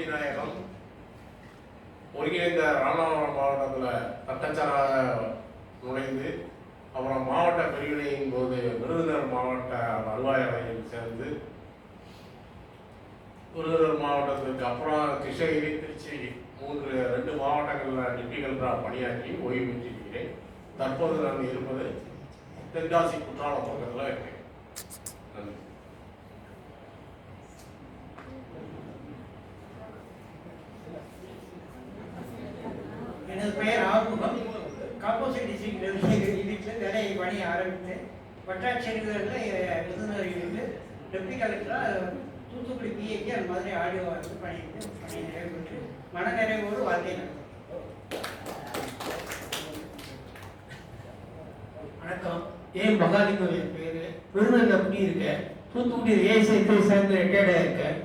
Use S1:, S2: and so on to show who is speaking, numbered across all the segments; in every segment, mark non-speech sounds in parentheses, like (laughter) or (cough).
S1: மூர்த்தி நாயகம் ஒருங்கிணைந்த ராமநாதபுரம் மாவட்டத்தில் தட்டச்சராக நுழைந்து அப்புறம் மாவட்ட பிரிவினையின் போது விருதுநகர் மாவட்ட வருவாய் அறையில் சேர்ந்து விருதுநகர் மாவட்டத்துக்கு அப்புறம் கிருஷ்ணகிரி திருச்சி மூன்று ரெண்டு மாவட்டங்களில் டிப்டி கலெக்டராக பணியாற்றி ஓய்வு பெற்றிருக்கிறேன். தற்போது நான் இருப்பது தென்காசி குற்றாலம் பக்கத்தில் இருக்கேன். நன்றி.
S2: பணியை ஆரம்பித்து வட்டாட்சியர்களில் விருதுநகரிலிருந்து டெப்டி கலெக்டராக தூத்துக்குடி பிஏக்கு அந்த மாதிரி ஆடியோ வந்து பணியிட்டு பணி நிறைவேற்று பெற்று மனநிறைவோடு வாழ்க்கை
S3: வணக்கம். ஏன் மகாலிங்கம் என் பேரு. விருதுநகர் குடியிருக்கேன் தூத்துக்குடி ஏசிஐ சேர்ந்து ரிட்டையர்டாக இருக்கேன்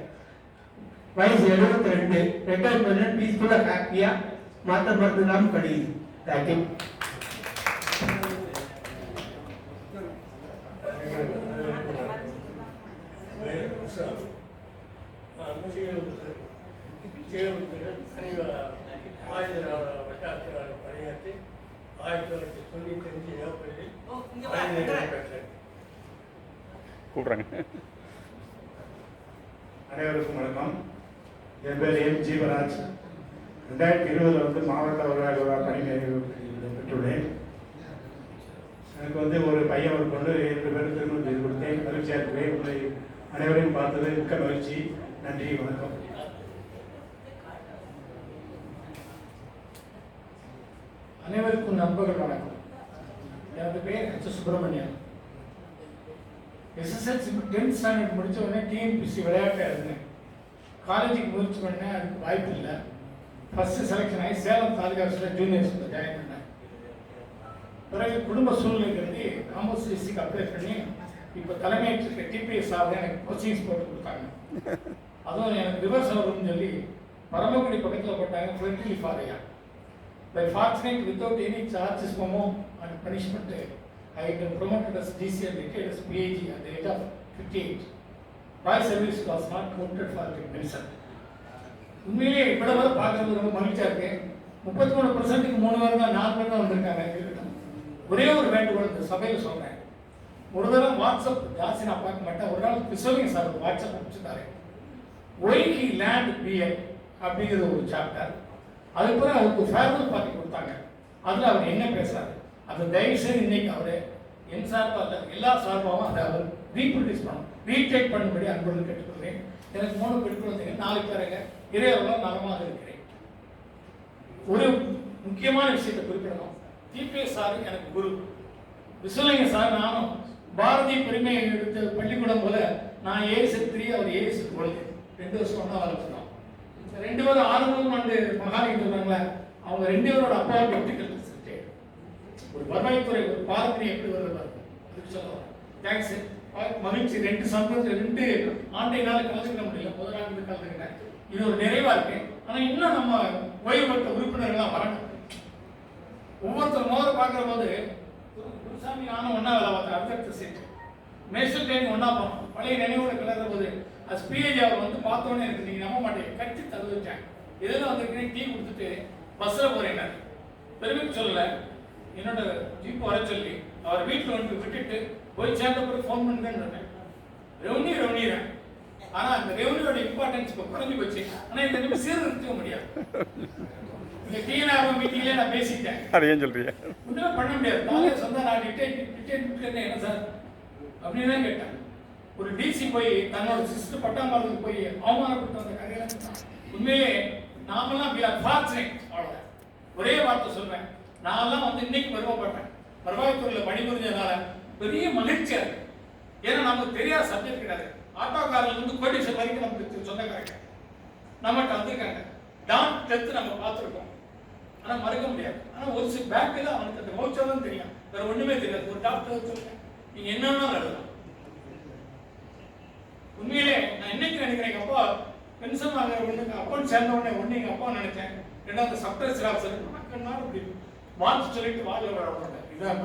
S3: வயசு எழுபத்தி ரெண்டு. ரிட்டையர் பீஸ்ஃபுல்லாக ஹாப்பியாக மாற்ற மருந்து இல்லாமல் படிக்குது தேங்க்யூ
S4: பணியாற்றி ஆயிரத்தி தொள்ளாயிரத்தி அஞ்சு ஏப்ரலில்
S5: கூப்பிட்றாங்க.
S1: அனைவருக்கும் வணக்கம். என் பேர் எம். ஜீவராஜ். ரெண்டாயிரத்தி இருபதுல வந்து மாவட்ட வருவாய் வருவாய் பணி பெற்றுள்ளேன். எனக்கு வந்து ஒரு பையன் ஒரு பொண்ணு இரண்டு பேரும் திருமணம் செய்து கொடுத்தேன். மகிழ்ச்சியாக இருக்கிறேன். உங்களை அனைவரையும் பார்த்தது மிக்க மகிழ்ச்சி. நன்றி வணக்கம்.
S6: அனைவருக்கும் நண்பர்கள் வணக்கம். எனது பெயர் H Subramanian. SSLC tenth standard முடிச்ச உடனே டிஎன்பிசி விளையாட்டாக இருந்தேன் காலேஜுக்கு முயற்சி பண்ணேன் அதுக்கு வாய்ப்பு இல்லை. ஃபஸ்ட்டு செலெக்ஷன் ஆகி சேலம் தாலுகா ஆஃபீஸில் ஜூனியர் ஸ்கூலில் ஜாயின் பண்ணேன். பிறகு குடும்ப சூழ்நிலை கருதி காமர்ஸ் டிஸ்ட்ரிக் அப்ளை பண்ணி இப்போ தலைமையேற்று டிபிஎஸ் ஆக எனக்கு கோச்சிங்ஸ் போட்டு கொடுத்தாங்க. (laughs) அதுவும் எனக்கு ரிவர்ஸ் ஆகும்னு சொல்லி பரமக்குடி பக்கத்தில் போட்டாங்க ஃப்ரெண்ட்லி ஃபாரையா By fortunate, without any charges, memo and punishment, I had been promoted as DC and retired as PAG at the age of fifty-eight. My service was not counted for உண்மையிலேயே இப்படி வர பார்க்கறது ரொம்ப மகிழ்ச்சியாக இருக்கு. முப்பத்தி மூணு பர்சன்ட்டுக்கு மூணு பேர் தான் நாலு பேர் தான் வந்திருக்காங்க. இருக்கட்டும். ஒரே ஒரு வேண்டுகோள் இந்த சபையில் சொல்கிறேன் ஒரு தடவை வாட்ஸ்அப் ஜாஸ்தி நான் பார்க்க மாட்டேன். ஒரு நாள் பிசோலிங்க சார் வாட்ஸ்அப் அனுப்பிச்சுட்டாரு. ஒய்கி லேண்ட் பிஎல் அப்படிங்கிற ஒரு சாப்டர் அதுக்கு பிறகு அவருக்கு ஃபேர்வெல் பார்ட்டி கொடுத்தாங்க. அதில் அவர் என்ன பேசுறாரு? அந்த தயவுசெய்து இன்னைக்கு அவர் என் சார்பாக இல்லை எல்லா சார்பாகவும் அதை அவர் ரீப்ரொடியூஸ் பண்ணும் ரீடேக் பண்ணும்படி அன்புடன் கேட்டுக்கொள்கிறேன். எனக்கு மூணு பெண் குழந்தைங்க நாலு பேருங்க இறையவர்களும் நலமாக இருக்கிறேன். ஒரு முக்கியமான விஷயத்தை குறிப்பிடணும். டிபிஎஸ் சார் எனக்கு குரு. விசுவலிங்க சார் நானும் பாரதி பெருமை எடுத்த பள்ளிக்கூடம் போல நான் ஏஎஸ் த்ரீ அவர் ஏஎஸ் டுவெல் ரெண்டு வருஷம் ஒன்றா வளர்த்துனோம் ரெண்டு பேரும் ஆறுமுகம் ஆண்டு மகாலிங்க சொல்றாங்களே அவங்க ரெண்டு பேரோட அப்பா டெப்டிக்கல் ஒரு வருவாய்த்துறை ஒரு பாரம்பரியம் எப்படி வருது பாருங்க. அதுக்கு சொல்லுவாங்க தேங்க்ஸ் மகிழ்ச்சி. ரெண்டு சந்தோஷம் ரெண்டு ஆண்டைனால கலந்துக்க முடியல. முதல் ஆண்டு கலந்துக்கிட்டேன் இது ஒரு நிறைவா இருக்கு. ஆனா இன்னும் நம்ம ஓய்வு பெற்ற உறுப்பினர்கள்லாம் வரணும் ஒவ்வொருத்தர் முதல்ல பார்க்குற போது குரு- குருசாமி நானும் ஒன்றா வேலை பார்த்தேன். அடுத்தடுத்த சேர்த்து மேசல் டைம் ஒன்றா போனோம். பழைய நினைவோட கலந்த போது அது பிஏஜி அவர் வந்து பார்த்தோன்னே எனக்கு நீங்கள் நம்ப மாட்டேங்க. கட்டி தழுவிட்டேன் இதில் வந்திருக்கிறேன் டீ கொடுத்துட்டு பஸ்ஸில் போகிறேன் பெருமைக்கு சொல்லலை. என்னோட ஜீப் வர சொல்லி அவர் வீட்டில் வந்து விட்டுட்டு போய் சேர்ந்த பிறகு ஃபோன் பண்ணுங்கன்னு ரெவன்யூ ரெவன்யூறேன் ஆனால் அந்த ரெவன்யூட இம்பார்ட்டன்ஸ் இப்போ குறைஞ்சி போச்சு. ஆனால் இந்த நிமிஷம் சீர்திருத்திக்க முடியாது. இந்த டிஎன்ஆர் மீட்டிங்லேயே நான் பேசிட்டேன்.
S5: அது ஏன் சொல்றீங்க?
S6: ஒன்றுமே பண்ண முடியாது. நானே சொந்தம் நான் டிடெயின் விட்டுருந்தேன் என்ன சார்? அப்படின்னு தான் கேட்டேன். ஒரு டிசி போய் தன்னோட சிஸ்டர் பட்டாம்பாளத்துக்கு போய் அவமானப்பட்டு வந்த கதையில உண்மையிலே நாமெல்லாம் வி ஆர் ஃபார்ச்சுனேட் அவ்வளோ ஒரே வார்த்தை சொல்றேன். நான்லாம் வந்து இன்னைக்கு பெருமைப்பட்டேன். வருவாய்த்துறையில் பணிபுரிஞ்சதுனால பெரிய மகிழ்ச்சியா இருக்கு ஏன்னா நமக்கு தெரியாத சப்ஜெக்ட் கிடையாது. ஆட்டோக்காரில் வந்து கோடீஸ்வரர் வரைக்கும் நமக்கு சொந்தக்காரங்க. நம்மகிட்ட வந்திருக்காங்க. டான் டெத்து நம்ம பார்த்துருக்கோம். ஆனால் மறக்க முடியாது. ஆனால் ஒரு சில பேங்க்ல அவனுக்கு அந்த வவுச்சர் தான் தெரியும். வேற ஒன்றுமே தெரியாது. ஒரு டாக்டர் சொல்லுங்க நீங்கள் என்னன்னா எழுதலாம் உண்மையிலே நான் என்னைக்கு நினைக்கிறேன் எங்க அப்பா பென்ஷன் வாங்குற ஒண்ணு அக்கௌண்ட் சேர்ந்த உடனே ஒண்ணு எங்க அப்பா நினைச்சேன் ரெண்டாவது சப்டர் ஆஃபீஸர் மக்கள்னால இப்படி வாழ்த்து சொல்லிட்டு வாழ வர இதான்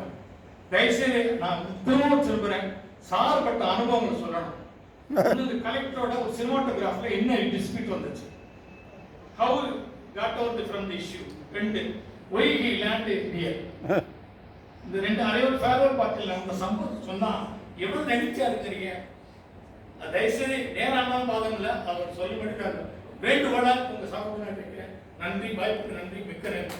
S6: தயவுசெய்து நான் திரும்பவும் சொல்கிறேன் சார்பட்ட அனுபவங்களை சொல்லணும் இந்த கலெக்டரோட ஒரு சினிமாட்டோகிராஃப்ல என்ன டிஸ்பியூட் வந்துச்சு how got out from the issue ரெண்டு ஒய் ஹி லேண்ட் இந்தியா இந்த ரெண்டு அரையோர் ஃபேர்வெல் பார்ட்டியில் அந்த சம்பவம் சொன்னா எவ்வளவு நெகிழ்ச்சியா இருக்கிறீங்க? தயவுசெய்து நேரான பாதம் இல்லை அவர் சொல்லி மட்டும் வேண்டுகோளா உங்க சமூகம் நன்றி வாய்ப்புக்கு நன்றி மிக்க நன்றி.